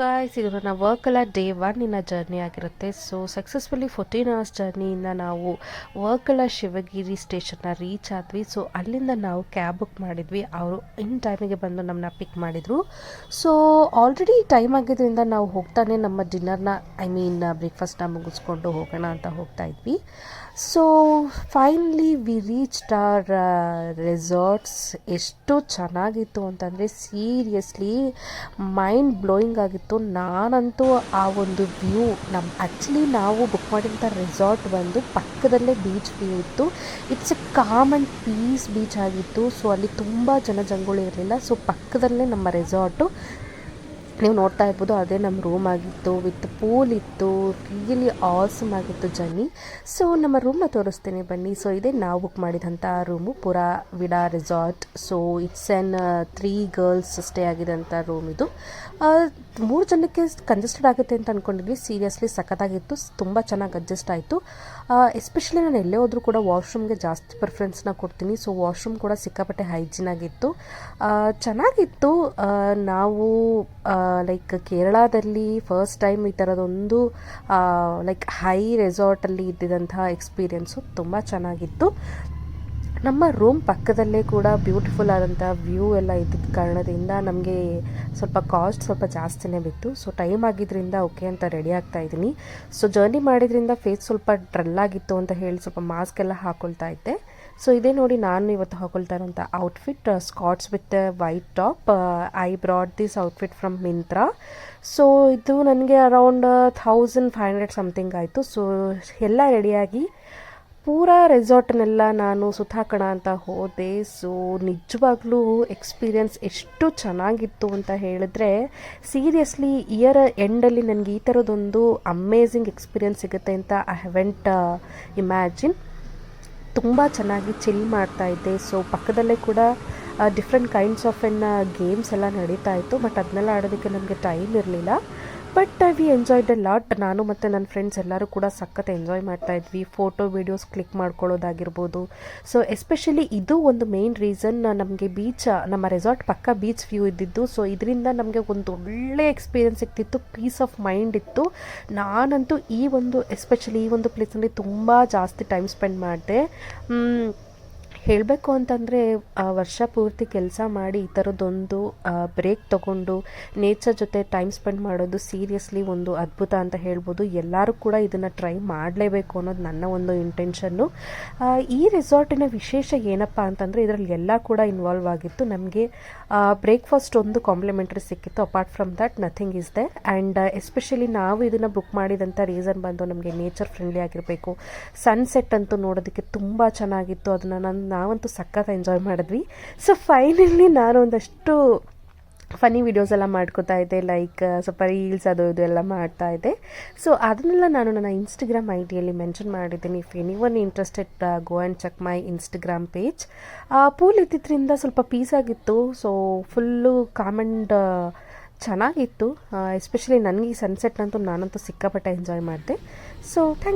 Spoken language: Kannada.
ಗಾಯ್ಸ್ ಇದು ನನ್ನ ವರ್ಕಲ್ಲ ಡೇ ಒನ್ನಿನ ಜರ್ನಿ ಆಗಿರುತ್ತೆ. ಸೊ ಸಕ್ಸಸ್ಫುಲಿ ಫೋರ್ಟೀನ್ ಅವರ್ಸ್ ಜರ್ನಿಯಿಂದ ನಾವು ವರ್ಕೆಲ್ಲ ಶಿವಗಿರಿ ಸ್ಟೇಷನ್ನ ರೀಚ್ ಆದ್ವಿ. ಸೊ ಅಲ್ಲಿಂದ ನಾವು ಕ್ಯಾಬ್ ಬುಕ್ ಮಾಡಿದ್ವಿ. ಅವರು ಇನ್ ಟೈಮಿಗೆ ಬಂದು ನಮ್ಮನ್ನ ಪಿಕ್ ಮಾಡಿದರು. ಸೊ ಆಲ್ರೆಡಿ ಟೈಮ್ ಆಗಿದ್ದರಿಂದ ನಾವು ಹೋಗ್ತಾನೆ ನಮ್ಮ ಡಿನ್ನರ್ನ ಐ ಮೀನ್ ಬ್ರೇಕ್ಫಾಸ್ಟ್ನ ಮುಗಿಸ್ಕೊಂಡು ಹೋಗೋಣ ಅಂತ ಹೋಗ್ತಾ ಇದ್ವಿ. So finally we reached our resorts ಎಷ್ಟು ಚೆನ್ನಾಗಿತ್ತು ಅಂತಂದರೆ ಸೀರಿಯಸ್ಲಿ ಮೈಂಡ್ ಬ್ಲೋಯಿಂಗ್ ಆಗಿತ್ತು. ನಾನಂತೂ ಆ ಒಂದು ವ್ಯೂ ನಮ್ಮ ಆ್ಯಕ್ಚುಲಿ ನಾವು ಬುಕ್ ಮಾಡಿದಂಥ ರೆಸಾರ್ಟ್ ಬಂದು ಪಕ್ಕದಲ್ಲೇ ಬೀಚ್ ವ್ಯೂ ಇತ್ತು. It's a calm and peace beach ಆಗಿತ್ತು. ಸೊ ಅಲ್ಲಿ ತುಂಬ ಜನಜಂಗುಳಿ ಇರಲಿಲ್ಲ. ಸೊ ಪಕ್ಕದಲ್ಲೇ ನಮ್ಮ ರೆಸಾರ್ಟು ನೀವು ನೋಡ್ತಾ ಇರ್ಬೋದು, ಅದೇ ನಮ್ಮ ರೂಮ್ ಆಗಿತ್ತು. ವಿತ್ ಪೂಲ್ ಇತ್ತು. ರಿಯಲಿ ಆಸಮ್ ಆಗಿತ್ತು ಜರ್ನಿ ಸೊ ನಮ್ಮ ರೂಮ್ನ ತೋರಿಸ್ತೀನಿ ಬನ್ನಿ. ಸೊ ಇದೇ ನಾವು ಬುಕ್ ಮಾಡಿದಂಥ room Pura Vida resort so it's an three girls stay ಆಗಿದಂಥ room ಇದು. ಮೂರು ಜನಕ್ಕೆ ಕಂಜೆಸ್ಟೆಡ್ ಆಗುತ್ತೆ ಅಂತ ಅಂದ್ಕೊಂಡಿದ್ವಿ ಸೀರಿಯಸ್ಲಿ ಸಖತ್ತಾಗಿತ್ತು. ತುಂಬ ಚೆನ್ನಾಗಿ ಅಡ್ಜಸ್ಟ್ ಆಯಿತು. ಎಸ್ಪೆಷಲಿ ನಾನು ಎಲ್ಲೇ ಹೋದರೂ ಕೂಡ ವಾಶ್ರೂಮ್ಗೆ ಜಾಸ್ತಿ ಪ್ರಿಫರೆನ್ಸ್ನ ಕೊಡ್ತೀನಿ. ಸೊ ವಾಶ್ರೂಮ್ ಕೂಡ ಸಿಕ್ಕಾಪಟ್ಟೆ ಹೈಜಿನ್ ಆಗಿತ್ತು. ಚೆನ್ನಾಗಿತ್ತು. ನಾವು ಲೈಕ್ ಕೇರಳದಲ್ಲಿ ಫಸ್ಟ್ ಟೈಮ್ ಈ ಥರದೊಂದು ಲೈಕ್ ಹೈ ರೆಸಾರ್ಟಲ್ಲಿ ಇದ್ದಿದ್ದಂತಹ ಎಕ್ಸ್ಪೀರಿಯೆನ್ಸು ತುಂಬ ಚೆನ್ನಾಗಿತ್ತು. ನಮ್ಮ ರೂಮ್ ಪಕ್ಕದಲ್ಲೇ ಕೂಡ ಬ್ಯೂಟಿಫುಲ್ ಆದಂಥ ವ್ಯೂ ಎಲ್ಲ ಇದ್ದಿದ್ದ ಕಾರಣದಿಂದ ನಮಗೆ ಸ್ವಲ್ಪ ಕಾಸ್ಟ್ ಸ್ವಲ್ಪ ಜಾಸ್ತಿನೇ ಬಿತ್ತು. ಸೊ ಟೈಮ್ ಆಗಿದ್ದರಿಂದ ಓಕೆ ಅಂತ ರೆಡಿ ಆಗ್ತಾ ಇದ್ದೀನಿ. ಸೊ ಜರ್ನಿ ಮಾಡಿದ್ರಿಂದ ಫೇಸ್ ಸ್ವಲ್ಪ ಡ್ರಲ್ ಆಗಿತ್ತು ಅಂತ ಹೇಳಿ ಸ್ವಲ್ಪ ಮಾಸ್ಕ್ ಎಲ್ಲ ಹಾಕೊಳ್ತಾ ಇದ್ದೆ. ಸೊ ಇದೇ ನೋಡಿ ನಾನು ಇವತ್ತು ಹಾಕೊಳ್ತಾ ಇರೋಂಥ outfit skirts with white top I brought this outfit from Myntra so ಇದು ನನಗೆ around thousand five hundred something ಆಯಿತು. ಸೊ ಎಲ್ಲ ರೆಡಿಯಾಗಿ ಪೂರಾ ರೆಸಾರ್ಟ್ನೆಲ್ಲ ನಾನು ಸುತ್ತಾಕೋಣ ಅಂತ ಹೋದೆ. ಸೊ ನಿಜವಾಗ್ಲೂ ಎಕ್ಸ್ಪೀರಿಯನ್ಸ್ ಎಷ್ಟು ಚೆನ್ನಾಗಿತ್ತು ಅಂತ ಹೇಳಿದ್ರೆ, ಸೀರಿಯಸ್ಲಿ ಇಯರ್ ಎಂಡಲ್ಲಿ ನನಗೆ ಈ ಥರದೊಂದು ಅಮೇಝಿಂಗ್ ಎಕ್ಸ್ಪೀರಿಯನ್ಸ್ ಸಿಗುತ್ತೆ ಅಂತ ಐ ಹ್ಯಾವೆಂಟ್ ಇಮ್ಯಾಜಿನ್ ತುಂಬ ಚೆನ್ನಾಗಿ ಚಿಲ್ ಮಾಡ್ತಾ ಇದ್ದೆ. ಸೊ ಪಕ್ಕದಲ್ಲೇ ಕೂಡ different kinds of an games ಎಲ್ಲ ನಡೀತಾ ಇತ್ತು. ಬಟ್ ಅದನ್ನೆಲ್ಲ ಆಡೋದಕ್ಕೆ ನಮಗೆ ಟೈಮ್ ಇರಲಿಲ್ಲ. But we enjoyed a lot ನಾನು ಮತ್ತು ನನ್ನ ಫ್ರೆಂಡ್ಸ್ ಎಲ್ಲರೂ ಕೂಡ ಸಖತ್ ಎಂಜಾಯ್ ಮಾಡ್ತಾ ಇದ್ವಿ. ಫೋಟೋ ವೀಡಿಯೋಸ್ ಕ್ಲಿಕ್ ಮಾಡ್ಕೊಳ್ಳೋದಾಗಿರ್ಬೋದು. ಸೊ ಎಸ್ಪೆಷಲಿ ಇದು ಒಂದು ಮೇನ್ ರೀಸನ್ ನಮಗೆ ಬೀಚ್ ನಮ್ಮ ರೆಸಾರ್ಟ್ ಪಕ್ಕ ಬೀಚ್ ವ್ಯೂ ಇದ್ದಿದ್ದು. ಸೊ ಇದರಿಂದ ನಮಗೆ ಒಂದು ಒಳ್ಳೆ ಎಕ್ಸ್ಪೀರಿಯನ್ಸ್ ಸಿಗ್ತಿತ್ತು. ಪೀಸ್ ಆಫ್ ಮೈಂಡ್ ಇತ್ತು. ನಾನಂತೂ ಈ ಒಂದು ಎಸ್ಪೆಷಲಿ ಈ ಒಂದು ಪ್ಲೇಸಲ್ಲಿ ತುಂಬ ಜಾಸ್ತಿ ಟೈಮ್ ಸ್ಪೆಂಡ್ ಮಾಡಿದೆ. ಹೇಳಬೇಕು ಅಂತಂದರೆ ವರ್ಷ ಪೂರ್ತಿ ಕೆಲಸ ಮಾಡಿ ಈ ಥರದ್ದೊಂದು ಬ್ರೇಕ್ ತಗೊಂಡು ನೇಚರ್ ಜೊತೆ ಟೈಮ್ ಸ್ಪೆಂಡ್ ಮಾಡೋದು ಸೀರಿಯಸ್ಲಿ ಒಂದು ಅದ್ಭುತ ಅಂತ ಹೇಳ್ಬೋದು. ಎಲ್ಲರೂ ಕೂಡ ಇದನ್ನು ಟ್ರೈ ಮಾಡಲೇಬೇಕು ಅನ್ನೋದು ನನ್ನ ಒಂದು ಇಂಟೆನ್ಷನ್ನು ಈ ರೆಸಾರ್ಟಿನ ವಿಶೇಷ ಏನಪ್ಪ ಅಂತಂದರೆ, ಇದರಲ್ಲಿ ಎಲ್ಲ ಕೂಡ ಇನ್ವಾಲ್ವ್ ಆಗಿತ್ತು. ನಮಗೆ ಬ್ರೇಕ್ಫಾಸ್ಟ್ ಒಂದು ಕಾಂಪ್ಲಿಮೆಂಟ್ರಿ ಸಿಕ್ಕಿತ್ತು. Apart from that nothing is there and especially ನಾವು ಇದನ್ನು ಬುಕ್ ಮಾಡಿದಂಥ ರೀಸನ್ ಬಂದು ನಮಗೆ ನೇಚರ್ ಫ್ರೆಂಡ್ಲಿ ಆಗಿರಬೇಕು. ಸನ್ಸೆಟ್ ಅಂತೂ ನೋಡೋದಕ್ಕೆ ತುಂಬ ಚೆನ್ನಾಗಿತ್ತು. ಅದನ್ನು ನಾನು ನಾವಂತೂ ಸಖತ್ ಎಂಜಾಯ್ ಮಾಡಿದ್ವಿ. ಸೊ ಫೈನಲಿ ನಾನು ಒಂದಷ್ಟು ಫನಿ ವಿಡಿಯೋಸ್ ಎಲ್ಲ ಮಾಡ್ಕೋತಾ ಇದ್ದೆ ಲೈಕ್ ಸ್ವಲ್ಪ ರೀಲ್ಸ್ ಅದು ಇದು ಎಲ್ಲ ಮಾಡ್ತಾ ಇದ್ದೆ. ಸೊ ಅದನ್ನೆಲ್ಲ ನಾನು ನನ್ನ ಇನ್ಸ್ಟಾಗ್ರಾಮ್ ಐ ಡಿಯಲ್ಲಿ ಮೆನ್ಷನ್ ಮಾಡಿದ್ದೀನಿ. If anyone interested go and check my Instagram page pool ಇದ್ದಿದ್ದರಿಂದ ಸ್ವಲ್ಪ ಪೀಸ್ ಆಗಿತ್ತು. ಸೊ ಫುಲ್ಲು ಕಾಮಂಡ್ ಚೆನ್ನಾಗಿತ್ತು. ಎಸ್ಪೆಷಲಿ ನನಗೆ ಈ ಸನ್ಸೆಟ್ನಂತೂ ನಾನಂತೂ ಸಿಕ್ಕಾಪಟ್ಟೆ ಎಂಜಾಯ್ ಮಾಡಿದೆ. So thank